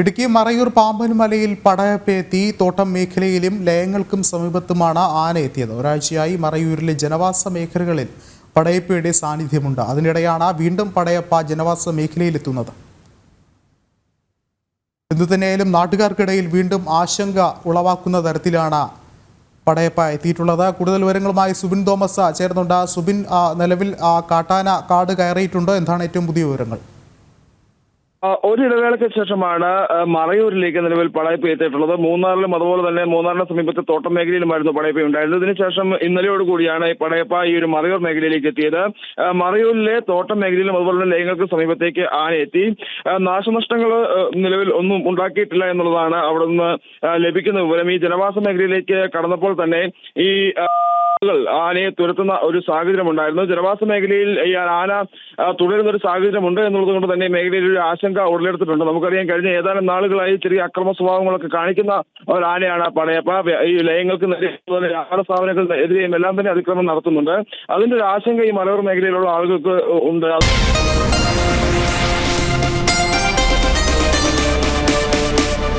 ഇടുക്കി മറയൂർ പാമ്പൻമലയിൽ പടയപ്പേത്തി തോട്ടം മേഖലയിലും ലയങ്ങൾക്കും സമീപത്തുമാണ് ആന എത്തിയത്. ഒരാഴ്ചയായി മറയൂരിലെ ജനവാസ മേഖലകളിൽ പടയപ്പയുടെ സാന്നിധ്യമുണ്ട്. അതിനിടെയാണ് വീണ്ടും പടയപ്പ ജനവാസ മേഖലയിലെത്തുന്നത്. എന്തു തന്നെയായാലും നാട്ടുകാർക്കിടയിൽ വീണ്ടും ആശങ്ക ഉളവാക്കുന്ന തരത്തിലാണ് പടയപ്പ എത്തിയിട്ടുള്ളത്. കൂടുതൽ വിവരങ്ങളുമായി സുബിൻ തോമസ് ചേർന്നുണ്ട് സുബിൻ നിലവിൽ കാട്ടാന കാട് കയറിയിട്ടുണ്ടോ? എന്താണ് ഏറ്റവും പുതിയ വിവരങ്ങൾ? ഒരു ഇടവേളയ്ക്ക് ശേഷമാണ് മറയൂരിലേക്ക് നിലവിൽ പടയപ്പ് എത്തിയിട്ടുള്ളത്. മൂന്നാറിലും അതുപോലെ തന്നെ മൂന്നാറിന് സമീപത്തെ തോട്ടം മേഖലയിലുമായിരുന്നു പടയപ്പ് ഉണ്ടായിരുന്നത്. ഇതിനുശേഷം ഇന്നലെയോട് കൂടിയാണ് ഈ പടയപ്പ ഈ ഒരു മറയൂർ മേഖലയിലേക്ക് എത്തിയത്. മറയൂരിലെ തോട്ടം മേഖലയിലും അതുപോലെ തന്നെ ലയങ്ങൾക്ക് സമീപത്തേക്ക് ആന എത്തി. നാശനഷ്ടങ്ങൾ നിലവിൽ ഒന്നും ഉണ്ടാക്കിയിട്ടില്ല എന്നുള്ളതാണ് അവിടെ നിന്ന് ലഭിക്കുന്ന വിവരം. ഈ ജനവാസ മേഖലയിലേക്ക് കടന്നപ്പോൾ തന്നെ ഈ ആനയെ തുരത്തുന്ന ഒരു സാഹചര്യം ഉണ്ടായിരുന്നു ജനവാസ മേഖലയിൽ ഈ ആന തുടരുന്ന ഒരു സാഹചര്യമുണ്ട് എന്നുള്ളത് കൊണ്ട് തന്നെ മേഖലയിൽ ഒരു ആശങ്ക ഉടലെടുത്തിട്ടുണ്ട് നമുക്കറിയാം കഴിഞ്ഞ ഏതാനും നാളുകളായി ചെറിയ അക്രമ സ്വഭാവങ്ങളൊക്കെ കാണിക്കുന്ന ഒരു ആനയാണ് പടയപ്പ വ്യ- ഈ ലയങ്ങൾക്ക് വ്യാപാര സ്ഥാപനങ്ങൾക്കെതിരെയും എല്ലാം തന്നെ അതിക്രമം നടത്തുന്നുണ്ട്. അതിന്റെ ഒരു ആശങ്ക ഈ മലയോര മേഖലയിലുള്ള ആളുകൾക്ക് ഉണ്ട്.